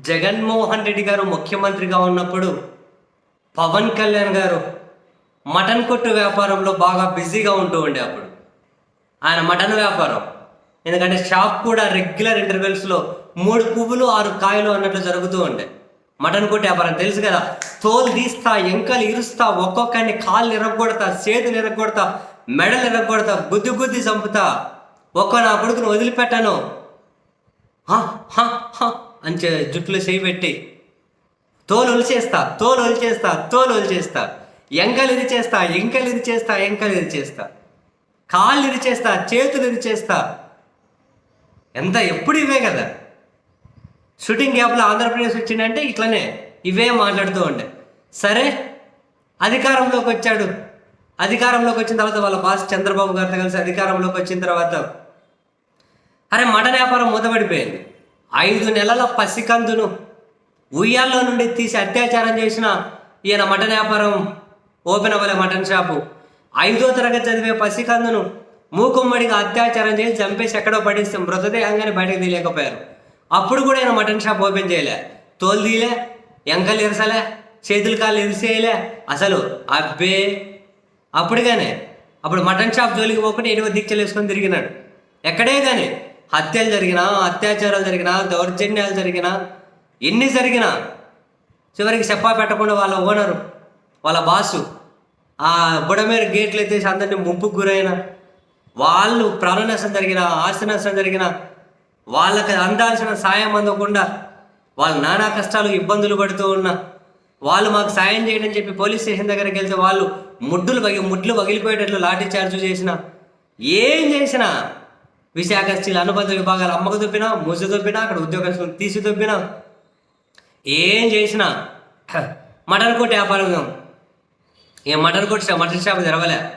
జగన్మోహన్ రెడ్డి గారు ముఖ్యమంత్రిగా ఉన్నప్పుడు పవన్ కళ్యాణ్ గారు మటన్ కొట్టు వ్యాపారంలో బాగా బిజీగా ఉంటూ ఉండే అప్పుడు. ఆయన మటన్ వ్యాపారం. ఎందుకంటే షాప్ కూడా రెగ్యులర్ ఇంటర్వెల్స్లో మూడు పువ్వులు ఆరు కాయలు అన్నట్లు జరుగుతూ ఉండే. మటన్ కొట్టు వ్యాపారం తెలుసు కదా? తోలు తీస్తా ఎంకలు ఇరుస్తా ఒక్కొక్కరిని కాళ్ళు ఇరగొడతా చేతులు ఇరగొడతా మెడలు ఇరగొడతా గుద్ది గుద్ది చంపుతా. ఒక్క నా కొడుకును వదిలిపెట్టాను. హ, అని జుట్టులో చేయి పెట్టి. తోలు ఒలిచేస్తా తోలు ఒలిచేస్తా తోలు ఒలిచేస్తా ఎంకలు ఇరిచేస్తా ఎంకలు ఇరిచేస్తా ఎంకలు ఇరిచేస్తా కాళ్ళు ఇరిచేస్తా చేతులు ఇరిచేస్తా ఎంత ఎప్పుడు ఇవే కదా? షూటింగ్ గ్యాప్లో ఆంధ్రప్రదేశ్ వచ్చిందంటే ఇట్లనే ఇవే మాట్లాడుతూ ఉండే. సరే అధికారంలోకి వచ్చాడు. అధికారంలోకి వచ్చిన తర్వాత వాళ్ళ బాస్ చంద్రబాబు గారితో కలిసి అధికారంలోకి వచ్చిన తర్వాత అరే మటన్ వ్యాపారం మూతపడిపోయింది. ఐదు నెలల పసికందును ఉయ్యాల్లో నుండి తీసి అత్యాచారం చేసిన ఈయన మటన్ వ్యాపారం ఓపెన్ అవ్వలే మటన్ షాపు. ఐదో తరగతి చదివే పసికందును మూకుమ్మడిగా అత్యాచారం చేసి చంపేసి ఎక్కడో పడేస్తే మృతదేహంగానే బయటకు తీయలేకపోయారు. అప్పుడు కూడా ఆయన మటన్ షాప్ ఓపెన్ చేయలే. తోలు తీయలే ఎంకలు ఇరసలే చేతులు కాళ్ళు ఇరిసేయలే. అసలు అబ్బే! అప్పుడుగానే అప్పుడు మటన్ షాప్ జోలికి పోకుండా ఎనిమిది దీక్షలు వేసుకొని తిరిగినాడు. ఎక్కడే కానీ హత్యలు జరిగినా అత్యాచారాలు జరిగినా దౌర్జన్యాలు జరిగినా ఎన్ని జరిగినా చివరికి చెప్పా పెట్టకుండా వాళ్ళ ఓనరు వాళ్ళ బాసు ఆ బుడమేర గేట్లు ఎత్తేసి అందరినీ ముంపుకు గురైన వాళ్ళు ప్రాణ నష్టం జరిగిన ఆస్తి నష్టం జరిగిన వాళ్ళకి అందాల్సిన సాయం అందకుండా వాళ్ళు నానా కష్టాలు ఇబ్బందులు పడుతూ ఉన్నా వాళ్ళు మాకు సాయం చేయడం చెప్పి పోలీస్ స్టేషన్ దగ్గరికి వెళ్తే వాళ్ళు ముడ్డులు వగి ముడ్లు పగిలిపోయేటట్లు లాఠీ చార్జ్ చేసిన ఏం చేసినా విశాఖ స్టీల్ అనుబంధ విభాగాలు అమ్మకు దొబ్బినా మూసి దొబ్బినా అక్కడ ఉద్యోగస్తులను తీసి దొబ్బినా ఏం చేసినా మటన్ కొట్టి వ్యాపారం ఏ మటన్ కొట్టి మటన్ షాప్ తెరవలే.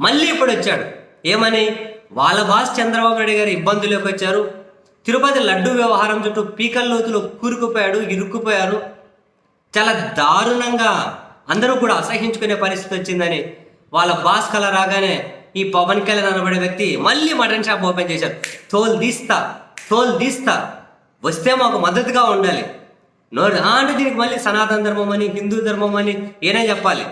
మళ్ళీ ఇప్పుడు వచ్చాడు. ఏమని? వాళ్ళ బాస్ చంద్రబాబు నాయుడు గారు ఇబ్బందులోకి వచ్చారు. తిరుపతి లడ్డు వ్యవహారం చుట్టూ పీకల లోతులో కూరుకుపోయాడు ఇరుక్కుపోయారు. చాలా దారుణంగా అందరూ కూడా అసహించుకునే పరిస్థితి వచ్చిందని వాళ్ళ బాస్ కల రాగానే ఈ పవన్ కళ్యాణ్ అనబడే వ్యక్తి మళ్ళీ మటన్ షాప్ ఓపెన్ చేశారు తోలు తీస్తా తోలు తీస్తా. వస్తే మాకు మద్దతుగా ఉండాలి. నోరు అంటే దీనికి మళ్ళీ సనాతన ధర్మం అని హిందూ ధర్మం అని ఏనే చెప్పాలి?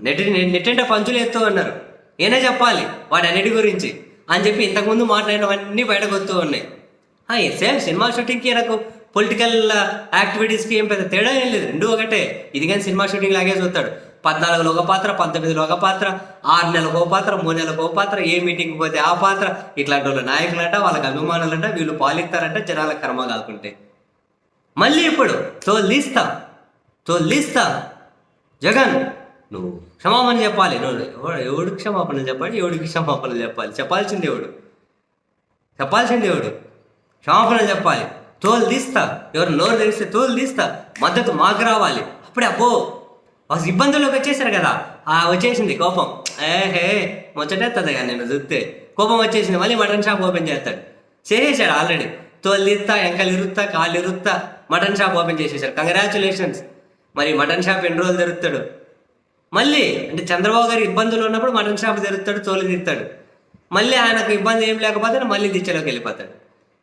నెట్ నెట్టంటే పంచులు ఎత్తు అన్నారు. ఏనే చెప్పాలి వాటి అన్నిటి గురించి? అని చెప్పి ఇంతకుముందు మాట్లాడినవన్నీ బయటకు వస్తూ ఉన్నాయి. సేమ్ సినిమా షూటింగ్కి నాకు పొలిటికల్ యాక్టివిటీస్కి ఏం పెద్ద తేడా ఏం లేదు. రెండు ఒకటే. ఇది కానీ సినిమా షూటింగ్ లాగే చూస్తాడు. పద్నాలుగులో ఒక పాత్ర పంతొమ్మిదిలో ఒక పాత్ర ఆరు నెలలకు ఒక పాత్ర మూడు నెలలకు ఒక పాత్ర ఏ మీటింగ్కి పోతే ఆ పాత్ర ఇట్లాంటి వాళ్ళు నాయకులంట వాళ్ళకి అభిమానులంట వీళ్ళు పాలిస్తారంట జనాల కర్మ కాకుంటే. మళ్ళీ ఇప్పుడు తోలిస్తా తోలిస్తా. జగన్ నువ్వు క్షమాపణ చెప్పాలి. నువ్వు ఎవడు క్షమాపణ చెప్పాలి? ఎవడికి క్షమాపణ చెప్పాలి? చెప్పాల్సింది ఎవడు చెప్పాల్సింది ఎవడు క్షమాపణ చెప్పాలి. తోలు తీస్తా ఎవరు నోరు తెరిస్తే తోలు తీస్తా మద్దతు మాకు రావాలి. అప్పుడే అబ్బో ఆ ఇబ్బందుల్లోకి వచ్చేసారు కదా. ఆ వచ్చేసింది కోపం. ఏహే ముచ్చటేస్తుంది కదా నేను చూస్తే. కోపం వచ్చేసింది మళ్ళీ మటన్ షాప్ ఓపెన్ చేస్తాడు. చేసేసాడు ఆల్రెడీ. తోలు ఎంకలు ఇరుత్తా కాళ్ళు ఇరుత్తా మటన్ షాప్ ఓపెన్ చేసేసాడు. కంగ్రాచులేషన్స్ మరి మటన్ షాప్ ఎన్ని రోజులు జరుగుతాడు మళ్ళీ అంటే చంద్రబాబు గారి ఇబ్బందులు ఉన్నప్పుడు మటన్ షాప్ జరుగుతాడు తోలు తీస్తాడు మళ్ళీ ఆయనకు ఇబ్బంది ఏం లేకపోతే మళ్ళీ దిచ్చలోకి వెళ్ళిపోతాడు.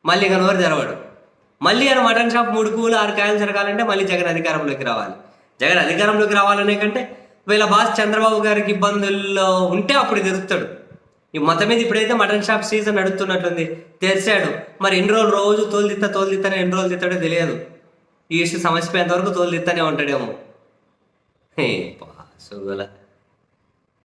మళ్ళీ ఇక నోరు తెరవడు. మళ్ళీ ఆయన మటన్ షాప్ మూడు కూలు ఆరు కాయలు జరగాలంటే మళ్ళీ జగన్ అధికారంలోకి రావాలి. జగన్ అధికారంలోకి రావాలనే కంటే వీళ్ళ బాస్ చంద్రబాబు గారికి ఇబ్బందుల్లో ఉంటే అప్పుడు తిరుగుతాడు ఈ మొత్తం మీద ఇప్పుడైతే మటన్ షాప్ సీజన్ నడుస్తున్నట్టుంది తెరిచాడు మరి ఎన్ని రోజులు రోజు తోలు తిత్తా తోలు ఎన్ని రోజులు తిత్తాడో తెలియదు. ఈ ఇష్యూ సమస్యపోయేంత వరకు తోలుదిత్తానే ఉంటాడేమో. హే, సుగల